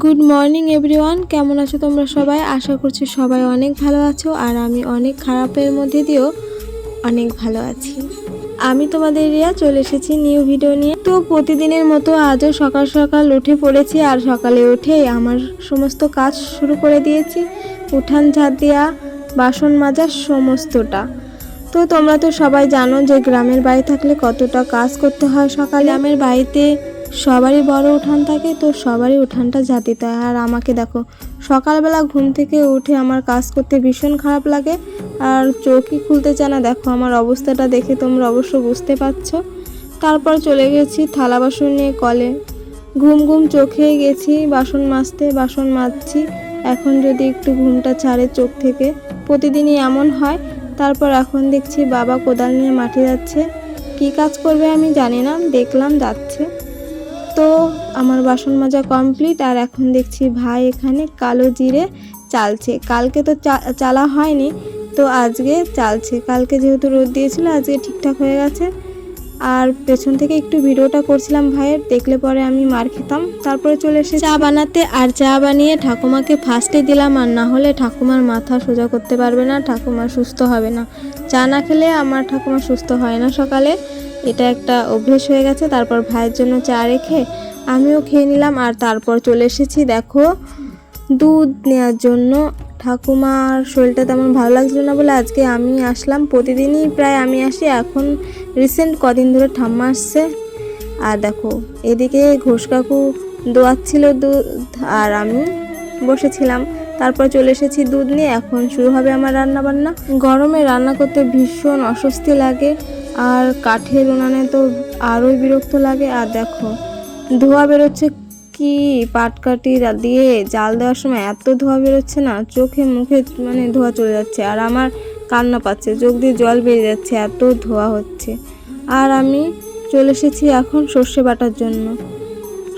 Good morning everyone কেমন আছো তোমরা সবাই? আশা করছি সবাই অনেক ভালো আছো আর আমি অনেক খারাপের মধ্যে দিয়েও অনেক ভালো আছি। আমি তোমাদের রিয়া, চলে এসেছি নিউ ভিডিও নিয়ে। তো প্রতিদিনের মতো আজও সকাল সকাল উঠে পড়েছি আর সকালে উঠে আমার সমস্ত কাজ শুরু করে দিয়েছি। উঠান ঝাড় দেওয়া বাসন মাজা, সমস্তটা। তো তোমরা তো সবাই জানো যে গ্রামের বাড়ি থাকলে কতটা কাজ করতে হয় সকালে। গ্রামের বাড়িতে সবারই বড় উঠান থাকে তো সবারই উঠানটা দিতে হয় আর আমাকে দেখো, সকালবেলা ঘুম থেকে উঠে আমার কাজ করতে ভীষণ খারাপ লাগে, আর চোখই খুলতে চায় না। দেখো, আমার অবস্থাটা দেখে তোমরা অবশ্য বুঝতে পারছ। তারপর চলে গেছি থালা বাসন নিয়ে কলে। ঘুম ঘুম চোখে গেছি, বাসন মাজতে বাসন মাজছি। এখন যদি একটু ঘুমটা ছাড়ে চোখ থেকে, প্রতিদিনই এমন হয়। তারপর এখন দেখছি বাবা কোদাল নিয়ে মাঠে যাচ্ছে। কি কাজ করবে আমি জানি না, দেখলাম যাচ্ছে। তো আমার বাসন মাজা কমপ্লিট আর এখন দেখছি ভাই এখানে কালো জিরে চালছে। কালকে তো চালা হয়নি, তো আজকে চালছে। কালকে যেহেতু রোদ দিয়েছিল, আজকে ঠিকঠাক হয়ে গেছে। আর পেছন থেকে একটু ভিডিওটা করছিলাম ভাইয়ের, দেখলে পরে আমি মার খেতাম। তারপরে চলে এসে চা বানাতে আর চা বানিয়ে ঠাকুমাকে ফার্স্টে দিলাম, আর না হলে ঠাকুমার মাথা সোজা করতে পারবে না, ঠাকুমা সুস্থ হবে না। চা না খেলে আমার ঠাকুমা সুস্থ হয় না সকালে। এটা একটা অভ্যেস হয়ে গেছে, তারপর ভাইয়ের জন্য চা রেখে আমিও খেয়ে নিলাম আর তারপর চলে এসেছি, দেখো, দুধ নেওয়ার জন্য। ঠাকুমার শরীরটা তেমন ভালো লাগছিল না বলে আজকে আমি আসলাম, প্রতিদিনই প্রায় আমি আসি, এখন রিসেন্ট কদিন ধরে ঠাম্মা আসছে। আর দেখো, এদিকে ঘোষ কাকু দোয়াচ্ছিল দুধ আর আমি বসেছিলাম, তারপর চলে এসেছি দুধ নিয়ে, এখন শুরু হবে আমার রান্না বান্না গরমে রান্না করতে ভীষণ অস্বস্তি লাগে আর কাঠের উনানে তো আরোই বিরক্ত লাগে, আর দেখো, ধোয়া বেরোচ্ছে কি পাটকাঠি দিয়ে জাল দেওয়ার সময় এত ধোয়া বেরোচ্ছে না, চোখে মুখে মানে ধোয়া চলে যাচ্ছে, আর আমার কান্না পাচ্ছে, চোখ দিয়ে জল বেরিয়ে যাচ্ছে, এত ধোয়া হচ্ছে। আর আমি চলে এসেছি এখন সর্ষে বাটার জন্য।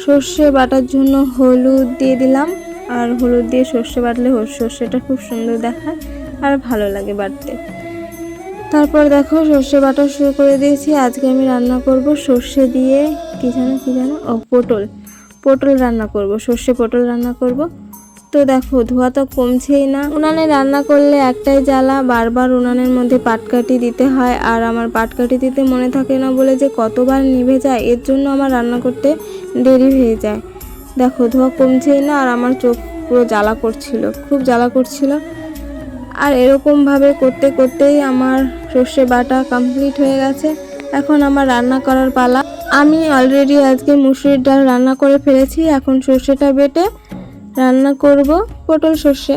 সর্ষে বাটার জন্য হলুদ দিয়ে দিলাম, আর হলুদ দিয়ে সর্ষে বাটলে সর্ষেটা খুব সুন্দর দেখায়, আর ভালো লাগে বাটতে। তারপর দেখো সর্ষে বাটা শুরু করে দিয়েছি। আজকে আমি রান্না করব সর্ষে দিয়ে কি জানো কি জানো? ও, পটল। পটল রান্না করব, সর্ষে পটল রান্না করব। তো দেখো, ধোয়া তো কমছেই না। উনানে রান্না করলে একটাই জ্বালা, বারবার উনানের মধ্যে পাটকাঠি দিতে হয়। আর আমার পাটকাঠি দিতে মনে থাকে না বলে যে কতবার নিভে যায়, এর জন্য আমার রান্না করতে দেরি হয়ে যায়। দেখো, ধোয়া কমছেই না আর আমার চোখ পুরো জ্বালা করছিল, খুব জ্বালা করছিল। আর এরকমভাবে করতে করতেই আমার সর্ষে বাটা কমপ্লিট হয়ে গেছে। এখন আমার রান্না করার পালা। আমি অলরেডি আজকে মুসুরির ডাল রান্না করে ফেলেছি। এখন সর্ষেটা বেটে রান্না করব পটল সর্ষে।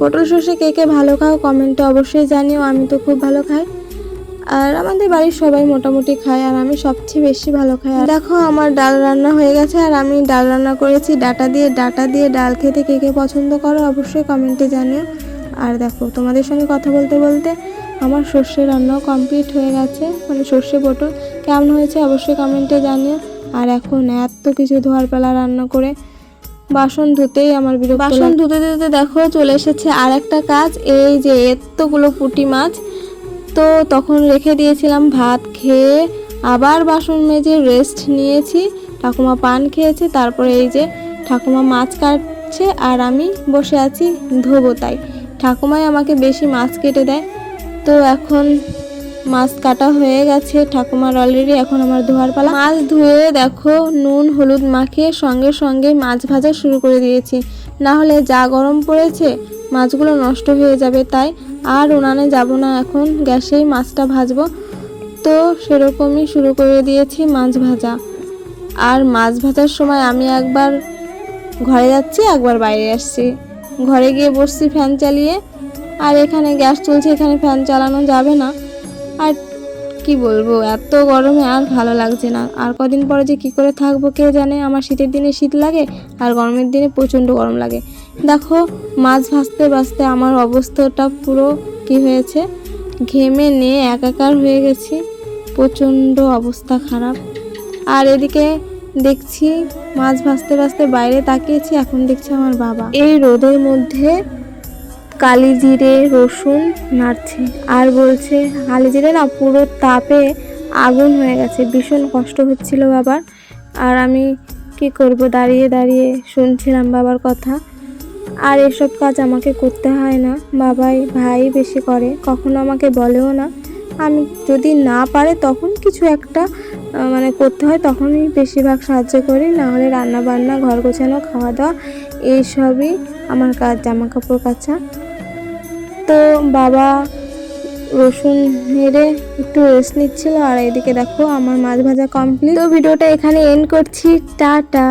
পটল সর্ষে কে কে ভালো খাও কমেন্টে অবশ্যই জানিও, আমি তো খুব ভালো খাই। আর আমাদের বাড়ির সবাই মোটামুটি খায় আর আমি সবচেয়ে বেশি ভালো খাই। আর দেখো আমার ডাল রান্না হয়ে গেছে আর আমি ডাল রান্না করেছি। ডাটা দিয়ে ডাটা দিয়ে ডাল খেতে কে কে পছন্দ করো অবশ্যই কমেন্টে জানিও। আর দেখো তোমাদের সঙ্গে কথা বলতে বলতে আমার সর্ষে রান্নাও কমপ্লিট হয়ে গেছে। মানে সর্ষে পটল কেমন হয়েছে অবশ্যই কমেন্টে জানিও। আর এখন এত কিছু ধোয়ার পালা রান্না করে বাসন ধুতেই আমার বিরক্ত বাসন ধুতে ধুতে দেখো চলে এসেছে আর একটা কাজ এই যে এতগুলো পুঁটি মাছ। তো তখন রেখে দিয়েছিলাম ভাত খেয়ে আবার বাসন মেজে রেস্ট নিয়েছি। ঠাকুমা পান খেয়েছে তারপরে এই যে ঠাকুমা মাছ কাটছে আর আমি বসে আছি ধোবো তাই। ঠাকুমাই আমাকে বেশি মাছ কেটে দেয়। তো এখন মাছ কাটা হয়ে গেছে। ঠাকুমার অলরেডি এখন আমার ধোয়ার পালা মাছ ধুয়ে দেখো, নুন, হলুদ মাখিয়ে সঙ্গে সঙ্গে মাছ ভাজা শুরু করে দিয়েছি। না হলে যা গরম পড়েছে, মাছগুলো নষ্ট হয়ে যাবে তাই। আর উনানে যাব না এখন, গ্যাসেই মাছটা ভাজবো। তো সেরকমই শুরু করে দিয়েছি মাছ ভাজা। আর মাছ ভাজার সময় আমি একবার ঘরে যাচ্ছি, একবার বাইরে আসছি। ঘরে গিয়ে বসছি ফ্যান চালিয়ে। আর এখানে গ্যাস চলছে, এখানে ফ্যান চালানো যাবে না। আর কি বলব, এত গরমে আর ভালো লাগছে না। আর কদিন পরে যে কি করে থাকব কে জানে? আমার শীতের দিনে শীত লাগে, আর গরমের দিনে প্রচণ্ড গরম লাগে। দেখো, মাছ ভাজতে ভাজতে আমার অবস্থাটা পুরো কি হয়েছে? ঘেমে নিয়ে একাকার হয়ে গেছি। প্রচণ্ড অবস্থা খারাপ। আর এদিকে দেখছি মাছ ভাজতে ভাজতে বাইরে তাকিয়েছি, এখন দেখছি আমার বাবা। এই রোদের মধ্যে কালি জিরে, রসুন নাড়ছে আর বলছে, কালি জিরে না, পুরো তাপে আগুন হয়ে গেছে, ভীষণ কষ্ট হচ্ছিল বাবার। আর আমি কি করব, দাঁড়িয়ে দাঁড়িয়ে শুনছিলাম বাবার কথা। আর এসব কাজ আমাকে করতে হয় না, বাবাই ভাই বেশি করে, কখনো আমাকে বলেও না। আমি যদি না পারে তখন কিছু একটা মানে করতে হয়, তখনই বেশিরভাগ সাহায্য করি। নাহলে রান্না বান্না ঘর গোছানো খাওয়া দাওয়া এইসবই আমার কাজ জামা কাপড় কাচা। তো বাবা রসুন হেরে একটু রেস্ট নিচ্ছিল, আর এদিকে দেখো আমার মাছ ভাজা কমপ্লিট তো ভিডিওটা এখানে এন্ড করছি। টাটা!